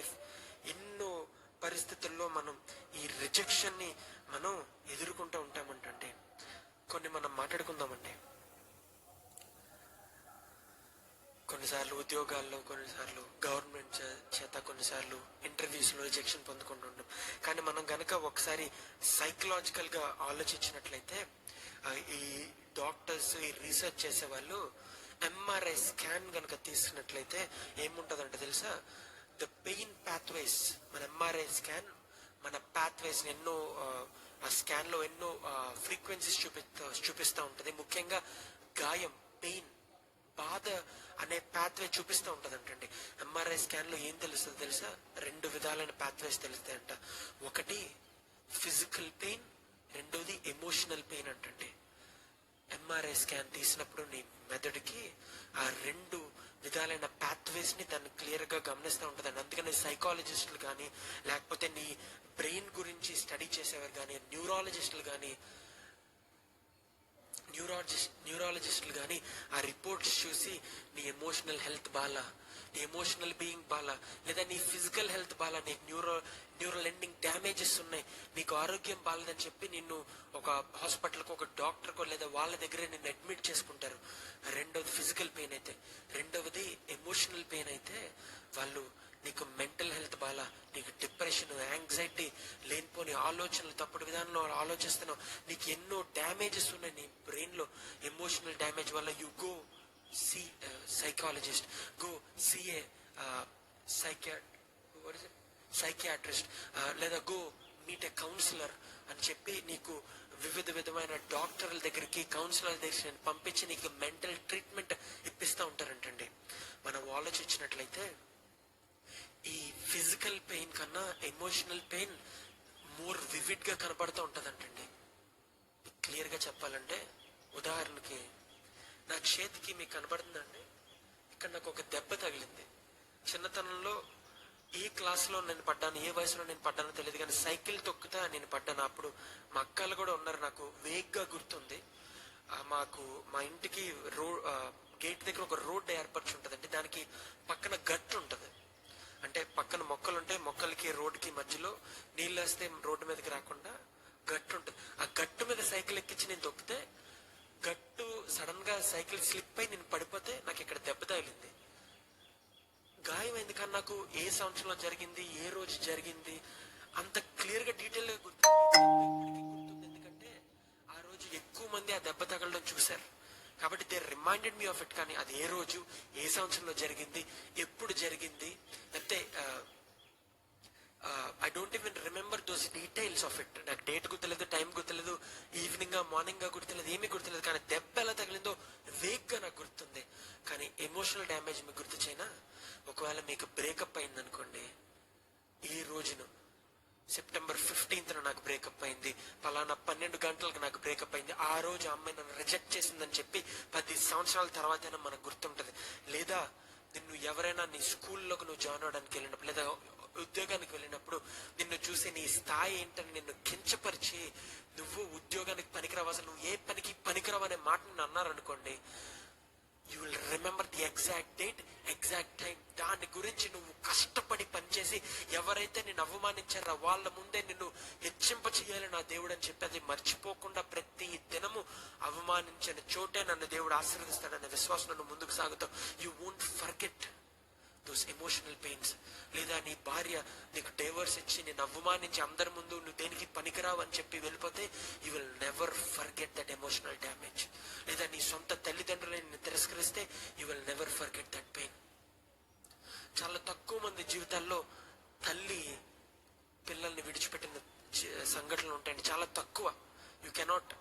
Life ఎన్నో పరిస్థితుల్లో మనం ఈ రిజెక్షన్ని మనం ఎదుర్కొంటూ ఉంటామంటే కొన్ని మనం మాట్లాడుకుందామండి కొన్నిసార్లు ఉద్యోగాల్లో కొన్నిసార్లు గవర్నమెంట్ చేత కొన్నిసార్లు ఇంటర్వ్యూస్లో రిజెక్షన్ పొందుకుంటుంటాం కానీ మనం గనక ఒకసారి సైకలాజికల్గా ఆలోచించినట్లయితే ఈ డాక్టర్స్ ఈ రీసెర్చ్ చేసే వాళ్ళు ఎంఆర్ఐ స్కాన్ గనక తీసుకున్నట్లయితే ఏముంటదంటే తెలుసా? ద పెయిన్ పాత్వేస్ మన ఎంఆర్ఐ స్కాన్ మన పాత్వేస్ ఎన్నో ఆ, స్కాన్లో స్కాన్లో ఎన్నో ఫ్రీక్వెన్సీస్ చూపిస్తా చూపిస్తూ ఉంటుంది. ముఖ్యంగా గాయం పెయిన్ బాధ అనే పాత్వే చూపిస్తూ ఉంటుంది అంటండి ఎంఆర్ఐ స్కాన్లో ఏం తెలుస్తుంది తెలుసా? రెండు విధాలైన పాత్వేస్ తెలుస్తాయంట. ఒకటి ఫిజికల్ పెయిన్ రెండోది ఎమోషనల్ పెయిన్ అంటండి. ఎంఆర్ఐ స్కాన్ తీసినప్పుడు నీ మెదడుకి ఆ రెండు విధాలైన పాత్వేస్ని దాన్ని క్లియర్గా గమనిస్తూ ఉంటదండి. అందుకని సైకాలజిస్టులు కానీ లేకపోతే నీ బ్రెయిన్ గురించి స్టడీ చేసేవారు కానీ న్యూరాలజిస్టులు కానీ న్యూరాలజిస్ట్ న్యూరాలజిస్టులు కానీ ఆ రిపోర్ట్స్ చూసి నీ ఎమోషనల్ హెల్త్ బాలా నీ ఎమోషనల్ బీయింగ్ బాలా లేదా నీ ఫిజికల్ హెల్త్ బాలా నీకు న్యూరో న్యూరల్ ఎండింగ్ డ్యామేజెస్ ఉన్నాయి. నీకు ఆరోగ్యం బాలేదని చెప్పి నిన్ను ఒక హాస్పిటల్కో ఒక డాక్టర్కో లేదా వాళ్ళ దగ్గరే నిన్ను అడ్మిట్ చేసుకుంటారు. రెండవది ఫిజికల్ పెయిన్ అయితే. రెండవది ఎమోషనల్ పెయిన్ అయితే వాళ్ళు నీకు మెంటల్ హెల్త్ బాలా నీకు డిప్రెషన్ యాంగ్జైటీ లేనిపోని ఆలోచనలు తప్పుడు విధానంలో ఆలోచిస్తున్నావు. నీకు ఎన్నో డ్యామేజెస్ ఉన్నాయి నీ బ్రెయిన్లో ఎమోషనల్ డ్యామేజ్ వల్ల you go see psychologist go see a Saikia psychiatrist లేదా గో మీట్ ఎ కౌన్సిలర్ అని చెప్పి నీకు వివిధ విధమైన డాక్టర్ల దగ్గరికి కౌన్సిలర్ దగ్గర పంపించి నీకు మెంటల్ ట్రీట్మెంట్ ఇప్పిస్తూ ఉంటారంటండి. మనం ఆలోచించినట్లయితే ఈ ఫిజికల్ పెయిన్ కన్నా ఎమోషనల్ పెయిన్ మోర్ వివిడ్గా కనబడుతూ ఉంటదంటండి. క్లియర్ చెప్పాలంటే ఉదాహరణకి నా చేతికి మీకు కనబడుతుందండి. ఇక్కడ నాకు ఒక దెబ్బ తగిలింది. చిన్నతనంలో ఏ క్లాస్లో నేను పడ్డాను ఏ వయసులో నేను పడ్డానో తెలియదు కానీ సైకిల్ తొక్కుతా నేను పడ్డాను. అప్పుడు మా అక్కలు కూడా ఉన్నారు నాకు వేగ్గా గుర్తుంది. మాకు మా ఇంటికి రో గేట్ దగ్గర ఒక రోడ్డు ఏర్పరిచి ఉంటుందండి. దానికి పక్కన గట్టు ఉంటుంది. అంటే పక్కన మొక్కలు ఉంటాయి మొక్కలకి రోడ్డుకి మధ్యలో నీళ్ళు వేస్తే రోడ్డు మీదకి రాకుండా గట్టు ఉంటుంది. ఆ గట్టు మీద సైకిల్ ఎక్కించి నేను తొక్కితే గట్టు సడన్గా సైకిల్ స్లిప్ అయి నేను పడిపోతే నాకు ఇక్కడ దెబ్బ తగిలింది. గాయమైంది కానీ నాకు ఏ సంవత్సరంలో జరిగింది ఏ రోజు జరిగింది అంత క్లియర్గా డీటెయిల్గా గుర్తు గుర్తుంది. ఎందుకంటే ఆ రోజు ఎక్కువ మంది ఆ దెబ్బ తగలడం చూశారు. కాబట్టి they reminded me of it కానీ అది ఏ రోజు ఏ సంవత్సరంలో జరిగింది ఎప్పుడు జరిగింది లేకపోతే I don't even remember those details of it నాకు డేట్ గుర్తులేదు టైం గుర్తులేదు ఈవినింగ్గా మార్నింగ్గా గుర్తులేదు ఏమీ గుర్తులేదు. కానీ దెబ్బ ఎలా తగిలిందో వేగ్గా నాకు గుర్తుంది. కానీ ఎమోషనల్ డ్యామేజ్ మీకు గుర్తు చేయనా? ఒకవేళ మీకు బ్రేకప్ అయింది అనుకోండి ఈ రోజును సెప్టెంబర్ ఫిఫ్టీన్త్ నాకు బ్రేకప్ అయింది పలానా పన్నెండు గంటలకు నాకు బ్రేకప్ అయింది ఆ రోజు అమ్మాయి నన్ను రిజెక్ట్ చేసిందని చెప్పి పది సంవత్సరాల తర్వాతైనా మనకు గుర్తుంటది. లేదా నిన్ను ఎవరైనా నీ స్కూల్లోకి నువ్వు జాయిన్ అవడానికి వెళ్ళినప్పుడు లేదా ఉద్యోగానికి వెళ్ళినప్పుడు నిన్ను చూసి నీ స్థాయి ఏంటని నిన్ను కించపరిచి నువ్వు ఉద్యోగానికి పనికిరావు అసలు నువ్వు ఏ పనికి పనికిరావు అనే మాట నిన్ను అన్నారనుకోండి you will remember the exact date exact time దాని గురించి నువ్వు కష్టపడి పనిచేసి ఎవరైతే నేను అవమానించారో వాళ్ళ ముందే నిన్ను హెచ్చింప చేయాలి నా దేవుడు అని చెప్పి అది మర్చిపోకుండా ప్రతి దినము అవమానించిన చోటే నన్ను దేవుడు ఆశీర్వదిస్తాడనే విశ్వాసం నన్ను ముందుకు సాగుతావు you won't forget those emotional pains లేదా నీ భార్య నీకు డైవర్స్ ఇచ్చి నేను అవమానించి అందరి ముందు నువ్వు దేనికి పనికిరావు అని చెప్పి వెళ్ళిపోతే you will never forget that emotional damage లేదా నీ సొంత తల్లిదండ్రులని నిన్ను తిరస్కరిస్తే you will never forget that pain చాలా తక్కువ మంది జీవితాల్లో తల్లి పిల్లల్ని విడిచిపెట్టిన సంఘటనలు ఉంటాయండి. చాలా తక్కువ. యూ కెనాట్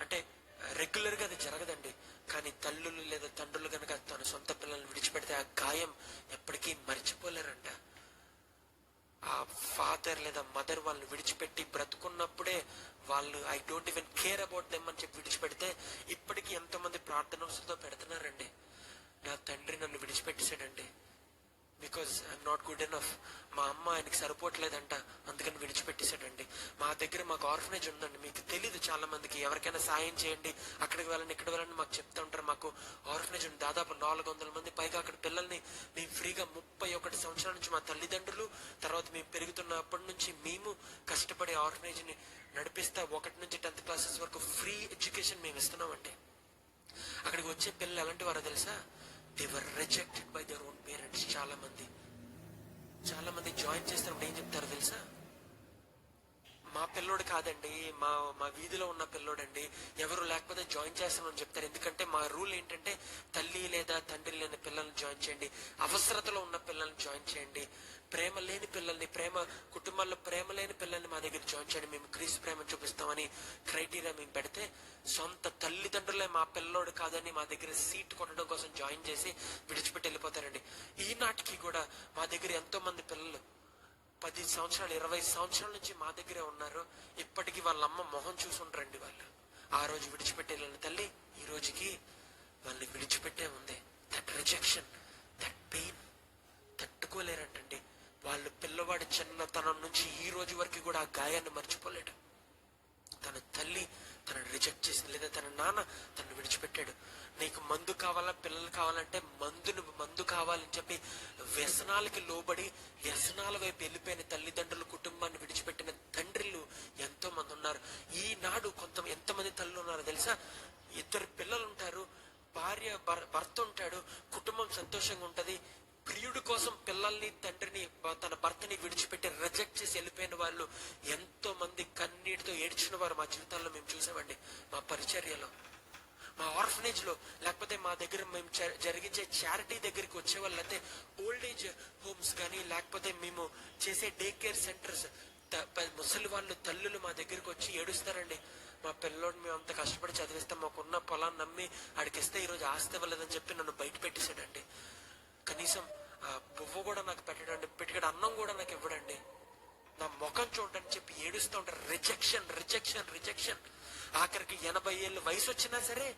అంటే రెగ్యులర్గా అది జరగదండి. కానీ తల్లులు లేదా తండ్రులు కనుక తన సొంత పిల్లల్ని విడిచిపెడితే ఆ గాయం ఎప్పటికీ మర్చిపోలేరంట. ఆ ఫాదర్ లేదా మదర్ వాళ్ళని విడిచిపెట్టి బ్రతుకున్నప్పుడే వాళ్ళు I don't even care about them అని చెప్పి విడిచిపెడితే ఇప్పటికీ ఎంతమంది ప్రార్థనతో పెడుతున్నారండి. నా తండ్రి నన్ను విడిచిపెట్టేశాడండి. Because I'm not good enough మా అమ్మ ఆయనకి సరిపోవట్లేదంట. అందుకని విడిచిపెట్టేశాడండి. మా దగ్గర మాకు ఆర్ఫనేజ్ ఉందండి. మీకు తెలీదు చాలా మందికి ఎవరికైనా సాయం చేయండి. అక్కడికి వెళ్ళండి ఇక్కడ వెళ్ళండి మాకు చెప్తా ఉంటారు. మాకు ఆర్ఫనేజ్ ఉంది. దాదాపు నాలుగు వందల మంది పైగా అక్కడ పిల్లల్ని మేము ఫ్రీగా ముప్పై ఒకటి సంవత్సరాల నుంచి మా తల్లిదండ్రులు తర్వాత మేము పెరుగుతున్నప్పటి నుంచి మేము కష్టపడే ఆర్ఫనేజ్ని నడిపిస్తా ఒకటి నుంచి టెన్త్ క్లాసెస్ వరకు ఫ్రీ ఎడ్యుకేషన్ మేము ఇస్తున్నామండి. అక్కడికి వచ్చే పిల్లలు ఎలాంటి వారో తెలుసా? They were rejected by their own parents చాలా మంది చాలా మంది జాయిన్ చేస్తున్నప్పుడు ఏం చెప్తారు తెలుసా? మా పిల్లోడు కాదండి మా మా వీధిలో ఉన్న పిల్లోడండి. ఎవరు లేకపోతే జాయిన్ చేస్తామని చెప్తారు. ఎందుకంటే మా రూల్ ఏంటంటే తల్లి లేదా తండ్రి లేని పిల్లల్ని జాయిన్ చేయండి. అవసరతలో ఉన్న పిల్లల్ని జాయిన్ చేయండి. ప్రేమ లేని పిల్లల్ని ప్రేమ కుటుంబాల్లో ప్రేమ లేని పిల్లల్ని మా మేము క్రీస్తు ప్రేమ చూపిస్తామని క్రైటీరియా మేము పెడితే సొంత తల్లిదండ్రులే మా పిల్లోడు కాదని మా దగ్గర సీట్ కొట్టడం కోసం జాయిన్ చేసి విడిచిపెట్టి వెళ్ళిపోతారండి. ఈనాటికి కూడా మా దగ్గర ఎంతో మంది పిల్లలు పది సంవత్సరాలు ఇరవై సంవత్సరాల నుంచి మా దగ్గరే ఉన్నారు. ఇప్పటికీ వాళ్ళ అమ్మ మొహం చూసుంటారండి వాళ్ళు. ఆ రోజు విడిచిపెట్టే తల్లి ఈ రోజుకి వాళ్ళని విడిచిపెట్టే ఉంది దట్ రిజెక్షన్ దట్ పెయిన్ తట్టుకోలేరంటండి వాళ్ళు పిల్లవాడి చిన్నతనం నుంచి ఈ రోజు వరకు కూడా ఆ గాయాన్ని మర్చిపోలేడు. తన తల్లి తనను రిజెక్ట్ చేసింది లేదా తన నాన్న తనను విడిచిపెట్టాడు. నీకు మందు కావాలా పిల్లలు కావాలంటే మందును మందు కావాలని చెప్పి వ్యసనాలకి లోబడి వ్యసనాల వైపు వెళ్ళిపోయిన తల్లిదండ్రులు కుటుంబాన్ని విడిచిపెట్టిన తండ్రిలు ఎంతో మంది ఉన్నారు. ఈనాడు కొంత ఎంతమంది తల్లులు ఉన్నారో తెలుసా? ఇద్దరు పిల్లలు ఉంటారు భార్య భర్త ఉంటాడు కుటుంబం సంతోషంగా ఉంటుంది ప్రియుడి కోసం పిల్లల్ని తండ్రిని తన భర్తని విడిచిపెట్టి రిజెక్ట్ చేసి వెళ్ళిపోయిన వాళ్ళు ఎంతో మంది కన్నీటితో ఏడ్చిన వారు మా జీవితాల్లో మేము చూసామండి మా పరిచర్యలో మా ఆర్ఫనేజ్లో లేకపోతే మా దగ్గర మేము జరిగించే చారిటీ దగ్గరికి వచ్చే వాళ్ళు ఓల్డ్ ఏజ్ హోమ్స్ కానీ లేకపోతే మేము చేసే డే కేర్ సెంటర్స్ ముసలి వాళ్ళు తల్లులు మా దగ్గరికి వచ్చి ఏడుస్తారండి. మా పిల్లోడు మేము అంత కష్టపడి చదివిస్తాం మాకున్న పొలాన్ని నమ్మి ఆడికిస్తే ఈరోజు ఆస్తి ఇవ్వలేదని చెప్పి నన్ను బయట పెట్టేశాడండి. కనీసం ఆ కూడా నాకు పెట్టడండి పెట్టుకడ అన్నం కూడా నాకు ఇవ్వడండి. నా ముఖం చూడని చెప్పి ఏడుస్తూ ఉంటారు. రిజెక్షన్ రిజెక్షన్ రిజెక్షన్ ఆఖరికి ఎనభై ఏళ్ళు వయసు వచ్చినా సరే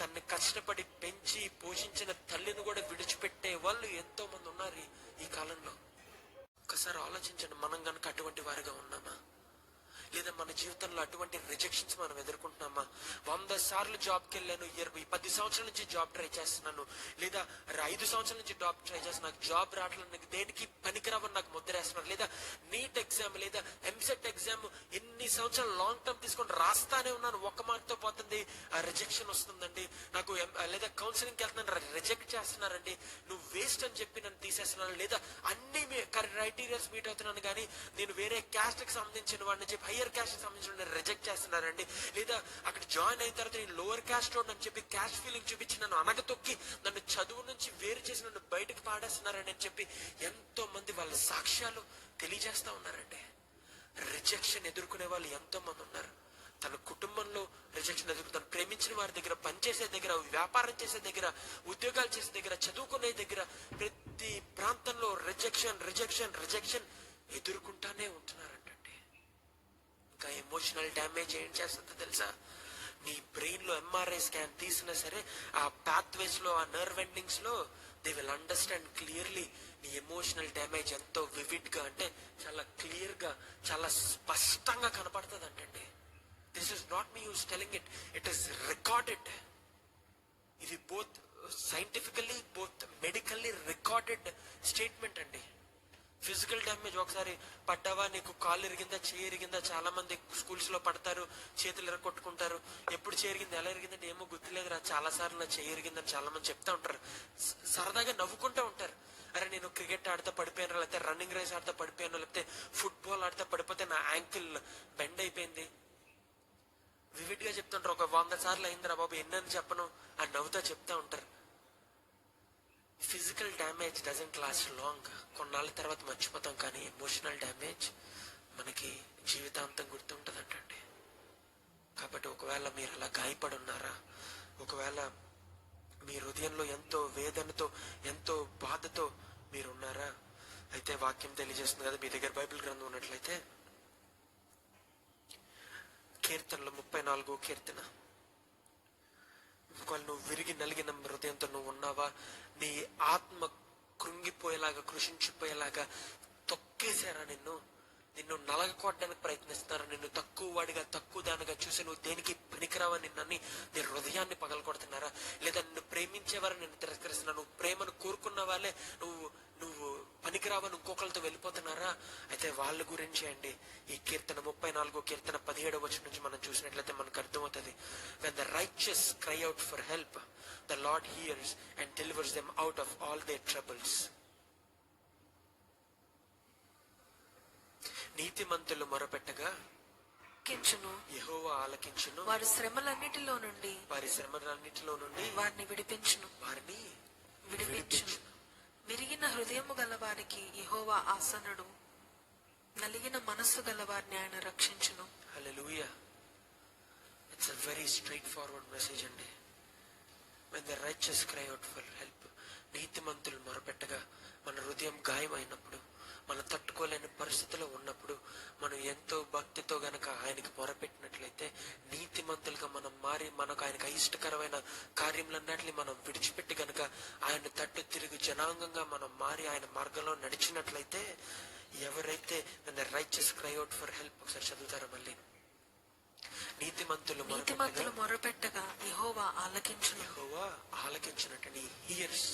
తన్ని కష్టపడి పెంచి పోషించిన తల్లిని కూడా విడిచిపెట్టే వాళ్ళు ఎంతో మంది ఉన్నారు ఈ- కాలంలో. ఒకసారి ఆలోచించండి మనం కనుక అటువంటి వారిగా ఉన్నామా? లేదా మన జీవితంలో అటువంటి రిజెక్షన్స్ మనం ఎదుర్కొంటున్నామా? వంద సార్లు జాబ్కి వెళ్ళాను ఇరవై పది సంవత్సరాల నుంచి జాబ్ ట్రై చేస్తున్నాను లేదా ఐదు సంవత్సరాల నుంచి జాబ్ ట్రై చేస్తున్నాను నాకు జాబ్ రావట్లేదు నాకు దేనికి పనికిరావని నాకు ముద్రేస్తున్నారు లేదా నీట్ ఎగ్జామ్ లేదా ఎంసెట్ ఎగ్జామ్ ఎన్ని సంవత్సరాలు లాంగ్ టర్మ్ తీసుకొని రాస్తానే ఉన్నాను ఒక్క మార్క్తో పోతుంది ఆ రిజెక్షన్ వస్తుందండి. నాకు లేదా కౌన్సిలింగ్కి వెళ్తున్నాను రిజెక్ట్ చేస్తున్నారండి. నువ్వు వేస్ట్ అని చెప్పి నన్ను తీసేస్తున్నాను లేదా అన్ని క్రైటీరియాస్ మీట్ అవుతున్నాను కానీ నేను వేరే క్యాస్ట్కి సంబంధించిన వాడిని చెప్పి హయ్యర్ క్యాస్ట్ సంబంధించిన రిజెక్ట్ చేస్తున్నారండి. లేదా అక్కడ జాయిన్ అయిన తర్వాత నేను లోవర్ క్యాస్ట్ అని చెప్పి క్యాస్ట్ ఫీలింగ్ చూపించి నన్ను అనగతొక్కి నన్ను చదువు నుంచి వేరు చేసి నన్ను బయటకు పాడేస్తున్నారని అని చెప్పి ఎంతో మంది వాళ్ళ సాక్ష్యాలు తెలియజేస్తా ఉన్నారండి. రిజెక్షన్ ఎదుర్కొనే వాళ్ళు ఎంతో మంది ఉన్నారు. తన కుటుంబంలో రిజెక్షన్ ఎదుర్కొంటారు ప్రేమించిన వారి దగ్గర పనిచేసే దగ్గర వ్యాపారం చేసే దగ్గర ఉద్యోగాలు చేసే దగ్గర చదువుకునే దగ్గర ప్రతి ప్రాంతంలో రిజెక్షన్ రిజెక్షన్ రిజెక్షన్ ఎదుర్కొంటానే ఉంటున్నారండి. ఇంకా ఎమోషనల్ డ్యామేజ్ ఏం చేస్తుందో తెలుసా? నీ బ్రెయిన్లో ఎంఆర్ఐ స్కాన్ తీసినా సరే ఆ పాత్వేస్లో ఆ నర్వ్ ఎండింగ్స్లో దే విల్ అండర్స్టాండ్ క్లియర్లీ నీ ఎమోషనల్ డ్యామేజ్ ఎంతో వివిడ్గా అంటే చాలా క్లియర్గా చాలా స్పష్టంగా కనపడుతుంది అంటండి this is not me use telling it it is recorded ఇది both scientifically both medically recorded statement అండి. ఫిజికల్ డ్యామేజ్ ఒకసారి పడ్డావా నీకు కాళ్ళు ఎరిగిందా చేయి ఎరిగిందా చాలా మంది స్కూల్స్లో పడతారు చేతులు ఎరగొట్టుకుంటారు ఎప్పుడు చేరిగింది ఎలా ఎరిగిందంటే ఏమో గుర్తులేదురా. చాలా సార్లు నా చేయి ఎరిగిందని చాలా మంది చెప్తా ఉంటారు. సరదాగా నవ్వుకుంటూ ఉంటారు. అరే నేను క్రికెట్ ఆడితే పడిపోయాను లేకపోతే రన్నింగ్ రేస్ ఆడితే పడిపోయాను లేకపోతే ఫుట్బాల్ ఆడితే పడిపోతే నా యాంకిల్ బెండ్ అయిపోయింది. వివిడ్గా చెప్తుంటారు. ఒక వంద సార్లు అయిందిరా బాబు ఎన్నని చెప్పను. అని నవ్వుతా చెప్తా ఉంటారు. Physical damage doesn't last long కొన్నాళ్ళ తర్వాత మర్చిపోతాం కానీ ఎమోషనల్ డ్యామేజ్ మనకి జీవితాంతం గుర్తుంటుందంటండి. కాబట్టి ఒకవేళ మీరు అలా గాయపడి ఉన్నారా ఒకవేళ మీ హృదయంలో ఎంతో వేదనతో ఎంతో బాధతో మీరు ఉన్నారా అయితే వాక్యం తెలియజేస్తుంది కదా మీ దగ్గర బైబిల్ గ్రంథం ఉన్నట్లయితే కీర్తనలో ముప్పై నాలుగో కీర్తన. ఒకవేళ నువ్వు విరిగి నలిగిన హృదయంతో నువ్వు ఉన్నావా నీ ఆత్మ కృంగిపోయేలాగా కృషించిపోయేలాగా తొక్కేశారా నిన్ను? నిన్ను నలగకొట్టడానికి ప్రయత్నిస్తున్నారు? నిన్ను తక్కువ వాడిగా తక్కువ దానిగా చూసి నువ్వు దేనికి పనికిరావని నిన్నని నీ హృదయాన్ని పగలగొడుతున్నారా? లేదా నిన్ను ప్రేమించేవారు నిన్ను తిరస్కరిస్తున్నారు? నువ్వు ప్రేమను కోరుకున్న వాళ్ళే నువ్వు నువ్వు పనికిరావని ఇంకొకరితో వెళ్ళిపోతున్నారా? అయితే వాళ్ళ గురించి అండి. ఈ కీర్తన ముప్పై నాలుగో కీర్తన పదిహేడవ వచ్చిన నుంచి మనం చూసినట్లయితే మనకు అర్థమవుతుంది. When the righteous cry out for help the Lord hears and delivers them out of all their troubles నీతిమంతులు మొరపెట్టగా కించును. యెహోవా ఆలకించును. వారి శ్రమలన్నిటిలో నుండి వారి శ్రమలన్నిటిలో నుండి వారిని విడిపించును. వారిని విడిపించును. విరిగిన హృదయము గలవారికి యహోవా ఆసనుడు. నలిగిన మనస్సు గలవారిని ఆయన రక్షించును. Hallelujah it's a very straightforward message అండి. When the righteous cry out for help నీతిమంతులు మొరపెట్టగా మన హృదయం గాయమైనప్పుడు మనం తట్టుకోలేని పరిస్థితిలో ఉన్నప్పుడు మనం ఎంతో భక్తితో గనక ఆయనకి మొరపెట్టినట్లయితే నీతిమంతులుగా మనం మారి మనకు ఆయనకు అయిష్టకరమైన కార్యములన్నిటిని మనం విడిచిపెట్టి గనక ఆయన తట్టు తిరిగి జనాంగంగా మనం మారి ఆయన మార్గంలో నడిచినట్లయితే ఎవరైతే righteous cry out for help ఒకసారి చదువుతారా మళ్ళీ? నీతిమంతులు నీతిమంతులు మొరపెట్టగా యెహోవా ఆలకించును. యెహోవా ఆలకించినట్టండి హియర్స్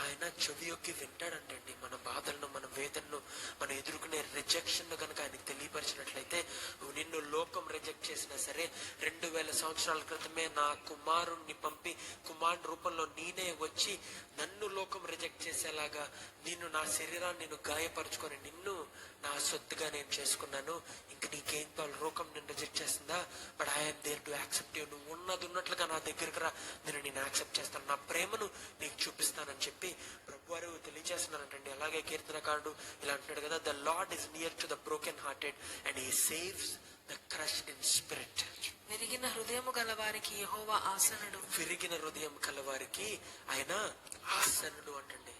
ఆయన చెవి యొక్క వింటాడంటండి. మన బాధలను మన వేదనను మనం ఎదుర్కొనే రిజెక్షన్ కనుక ఆయనకు తెలియపరిచినట్లయితే నిన్ను లోకం రిజెక్ట్ చేసినా సరే రెండు వేల సంవత్సరాల క్రితమే నా కుమారుణ్ణి పంపి కుమారుని రూపంలో నేనే వచ్చి నన్ను లోకం రిజెక్ట్ చేసేలాగా నిన్ను నా శరీరాన్ని నేను గాయపరుచుకొని నిన్ను నా సొత్తుగా నేను చేసుకున్నాను. ఇంక నీకేం కావాలి? లోకం నిన్ను రిజెక్ట్ చేస్తుందా? But I'm there to accept you నువ్వు ఉన్నది ఉన్నట్లుగా నా దగ్గరకు రా. నేను నేను యాక్సెప్ట్ చేస్తాను. నా ప్రేమను నీకు చూపిస్తానని చెప్పి ప్రభు వారు తెలియజేస్తున్నారంటండి. అలాగే కీర్తనకారుడు ఇలా అంటాడు కదా the Lord is near to the broken hearted and he saves the crushed in spirit విరిగిన హృదయము గల వారికి యెహోవా ఆసనుడు. విరిగిన హృదయం కలవారికి ఆయన ఆసనుడు అంటండి.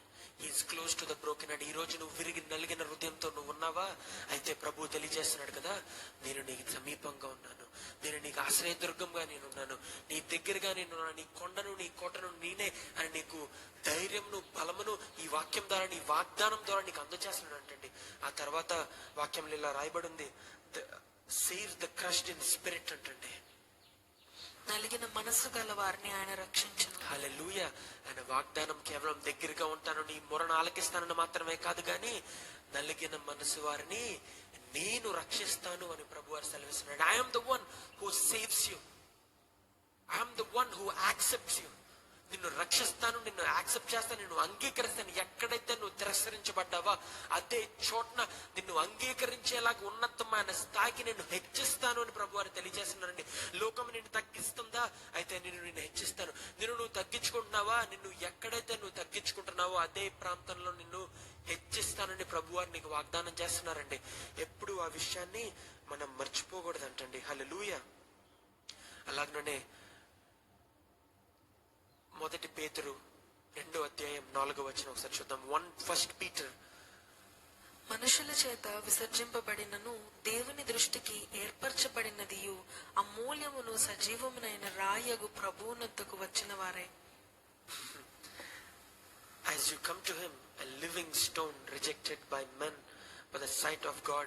Is close to the broken and ఈ రోజు నువ్వు విరిగి నలిగిన హృదయంతో నువ్వు ఉన్నావా? అయితే ప్రభు తెలియజేస్తున్నాడు కదా నేను నీకు సమీపంగా ఉన్నాను. నేను నీకు ఆశ్రయదుర్గంగా నేను ఉన్నాను నీ దగ్గరగా నేను ఉన్నాను నీ కొండను నీ కోటను నేనే అని నీకు ధైర్యంను బలమును ఈ వాక్యం ద్వారా నీ వాగ్దానం ద్వారా నీకు అందజేస్తున్నాడు అంటండి. ఆ తర్వాత వాక్యంలో ఇలా రాయబడి ఉంది save the crushed in spirit అంటండి. నలిగిన మనస్సు గల వారిని ఆయన రక్షించును. హల్లెలూయ. ఆయన వాగ్దానం కేవలం దగ్గరగా ఉంటాను నీ మొరను ఆలకిస్తానని మాత్రమే కాదు గాని నలిగిన మనసు వారిని నేను రక్షిస్తాను అని ప్రభు వారు సెలవిస్తున్నాడు. I'm the one who saves you I'm the one who accepts you నిన్ను రక్షిస్తాను నిన్ను యాక్సెప్ట్ చేస్తాను నిన్ను అంగీకరిస్తాను. ఎక్కడైతే నువ్వు తిరస్కరించబడ్డావా అదే చోట్న నిన్ను అంగీకరించేలాగా ఉన్నతమైన స్థాయికి నేను హెచ్చిస్తాను అని ప్రభు వారు తెలియజేస్తున్నారండి. లోకం నిన్ను తగ్గిస్తుందా? అయితే నేను నిన్ను హెచ్చిస్తాను. నిన్ను నువ్వు తగ్గించుకుంటున్నావా? నిన్ను ఎక్కడైతే నువ్వు తగ్గించుకుంటున్నావో అదే ప్రాంతంలో నిన్ను హెచ్చిస్తానని ప్రభు వారు నీకు వాగ్దానం చేస్తున్నారండి. ఎప్పుడు ఆ విషయాన్ని మనం మర్చిపోకూడదంటండి. హల్లెలూయా. అలాగనే మొదటి పేతురు రెండో అధ్యాయం నాలుగో వచ్చిన ఒకసారి చూద్దాం. వన్ ఫస్ట్ పీటర్ మనుషుల చేత విసర్జింపబడినను దేవుని దృష్టికి ఏర్పరచబడినదియు అమూల్యమును సజీవమునైన రాయగు ప్రభువునొద్దకు వచ్చిన వారే. As you come to him a living stone rejected by men but the sight of god